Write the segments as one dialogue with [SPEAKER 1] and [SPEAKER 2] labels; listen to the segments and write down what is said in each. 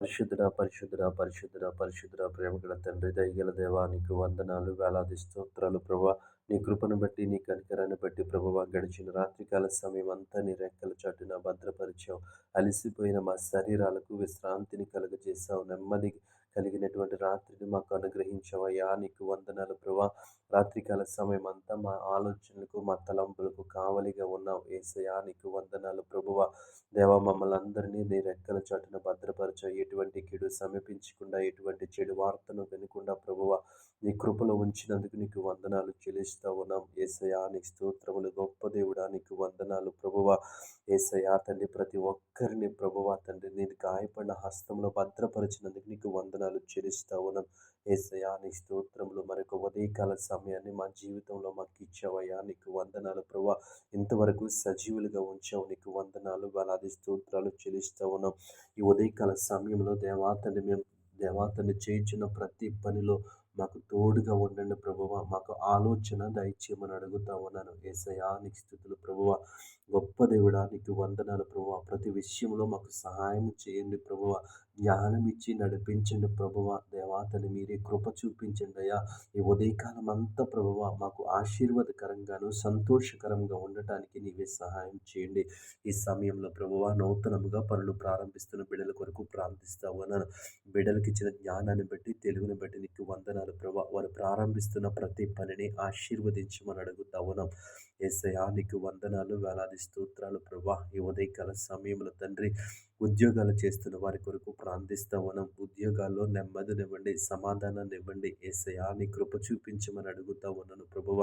[SPEAKER 1] పరిశుద్ధుడ పరిశుద్ధుడ పరిశుద్ధుడ పరిశుద్ధుడ ప్రేమగల తండ్రి దయగల దేవానికి వందనాలు వేలాది స్తోత్రాలు ప్రభా. నీ కృపను బట్టి నీ కనికరాన్ని బట్టి ప్రభువ గడిచిన రాత్రికాల సమయం అంతా నీ రెక్కల చాటున భద్రపరిచావు. అలిసిపోయిన మా శరీరాలకు విశ్రాంతిని కలుగజేశావు. నెమ్మది కలిగినటువంటి రాత్రిని మాకు అనుగ్రహించవయ్యా నీకు వందనాలు ప్రభా. రాత్రికాల సమయం అంతా మా ఆలోచనలకు మా తలంపులకు కావలిగా ఉన్నావు. ఏసయా నీకు వందనాలు ప్రభువ. దేవ మమ్మల్ని అందరినీ నీ రెక్కల చాటున భద్రపరచ. ఎటువంటి చెడు సమీపించకుండా ఎటువంటి చెడు వార్తను వినకుండా ప్రభువ నీ కృపలో ఉంచినందుకు నీకు వందనాలు చెల్లిస్తూ ఉన్నాం. ఏసయా నీకు స్తోత్రములు గొప్ప దేవుడా నీకు వందనాలు. ప్రభువ ఏసయా తండ్రి ప్రతి ఒక్కరిని ప్రభువ తండ్రి నేను గాయపడిన హస్తంలో భద్రపరిచినందుకు నీకు వందనాలు చెల్లిస్తూ ఉన్నాం. ఏసయా నీ స్తోత్రములు మరొక ఉదయకాల సమయాన్ని మా జీవితంలో మాకు ఇచ్చావయ్యా. నీకు వందనాలు ప్రభా ఇంతవరకు సజీవులుగా ఉంచావు. నీకు వందనాలు వేలాది స్తోత్రాలు చెల్లిస్తూ ఉన్నాం. ఈ ఉదయకాల సమయంలో దేవాతని మేము దేవాతని చేయించిన ప్రతి పనిలో మాకు తోడుగా ఉండండి ప్రభువ. మాకు ఆలోచన దయచేయమని అడుగుతా ఉన్నాను. ఏసయా నీకు స్థితులు ప్రభువ. గొప్ప దేవుడా నీకు వందనాలు ప్రభువ. ప్రతి విషయంలో మాకు సహాయం చేయండి ప్రభువ. జ్ఞానం ఇచ్చి నడిపించండి ప్రభువ. దేవాతని మీరే కృప చూపించండి అయ్యా. ఈ ఉదయకాలం అంతా ప్రభువ మాకు ఆశీర్వాదకరంగాను సంతోషకరంగా ఉండటానికి నీవే సహాయం చేయండి. ఈ సమయంలో ప్రభువ నూతనముగా పనులు ప్రారంభిస్తున్న బిడ్డల కొరకు ప్రార్థిస్తా ఉన్నాను. బిడ్డలకి ఇచ్చిన జ్ఞానాన్ని బట్టి తెలుగుని బట్టి నీకు వందనాలు ప్రభా వారు ప్రారంభిస్తున్న ప్రతి పనిని ఆశీర్వదించమని అడుగుతా ఉన్నాం. ఏసయా నీకు వందనాలు వేలాది స్తోత్రాలు ప్రభా. ఈ ఉదయకాల సమయంలో తండ్రి ఉద్యోగాలు చేస్తున్న వారి కొరకు ప్రార్థిస్తా ఉన్నాం. ఉద్యోగాల్లో నెమ్మదినివ్వండి సమాధానాన్ని ఇవ్వండి. ఏసయా నీ కృప చూపించమని అడుగుతా ఉన్నాను ప్రభువ.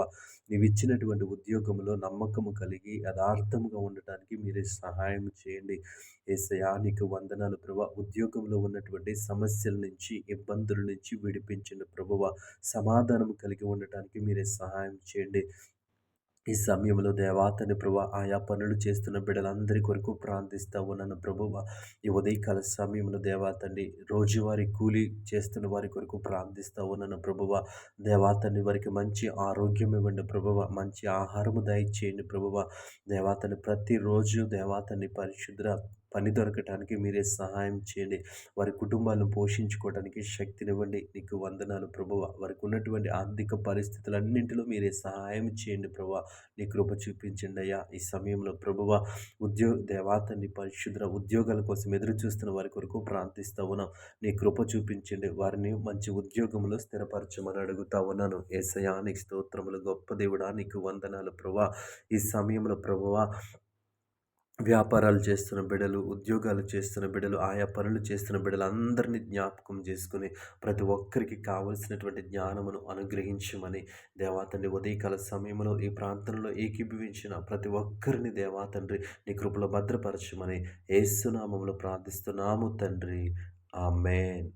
[SPEAKER 1] నీవిచ్చినటువంటి ఉద్యోగంలో నమ్మకము కలిగి యథార్థముగా ఉండటానికి మీరే సహాయం చేయండి. ఏసయా నీకు వందనాలు ప్రభా. ఉద్యోగంలో ఉన్నటువంటి సమస్యల నుంచి ఇబ్బందుల నుంచి విడిపించిన ప్రభువ సమాధానం కలిగి ఉండటానికి మీరే సహాయం చేయండి. ఈ సమయంలో దేవాతని ప్రభు ఆయా పనులు చేస్తున్న బిడ్డలందరి కొరకు ప్రార్థిస్తూ ఉన్నాను ప్రభువ. ఈ ఉదయకాల సమయంలో దేవాతండి రోజువారీ కూలీ చేస్తున్న వారి కొరకు ప్రార్థిస్తూ ఉన్నాను ప్రభువ. దేవాతని వారికి మంచి ఆరోగ్యం ఇవ్వండి ప్రభువ. మంచి ఆహారము దయచేయండి ప్రభువ. దేవాతని ప్రతిరోజు దేవాతని పరిశుద్ర పని దొరకటానికి మీరే సహాయం చేయండి. వారి కుటుంబాలను పోషించుకోవడానికి శక్తినివ్వండి. నీకు వందనాలు ప్రభువ. వారికి ఉన్నటువంటి ఆర్థిక పరిస్థితులన్నింటిలో మీరే సహాయం చేయండి ప్రభు నీ కృప చూపించండి అయ్యా. ఈ సమయంలో ప్రభువ ఉద్యోగ దేవాతని పరిశుద్ర ఉద్యోగాల కోసం ఎదురు చూస్తున్న వారి కొరకు ప్రార్థిస్తూ ఉన్నాం. నీ కృప చూపించండి. వారిని మంచి ఉద్యోగంలో స్థిరపరచమని అడుగుతా ఉన్నాను. ఏసయానికి స్తోత్రములు. గొప్ప దేవుడా నీకు వందనాలు ప్రభా ఈ సమయంలో ప్రభువ వ్యాపారాలు చేస్తున్న బిడ్డలు ఉద్యోగాలు చేస్తున్న బిడ్డలు ఆయా పనులు చేస్తున్న బిడ్డలు అందరినీ జ్ఞాపకం చేసుకుని ప్రతి ఒక్కరికి కావలసినటువంటి జ్ఞానమును అనుగ్రహించమని దేవాతండ్రి ఉదయకాల సమయంలో ఈ ప్రాంతంలో ఏకీభవించిన ప్రతి ఒక్కరిని దేవాతండ్రి నీ కృపలో భద్రపరచమని ఏసునామంలో ప్రార్థిస్తున్నాము తండ్రి. ఆమెన్.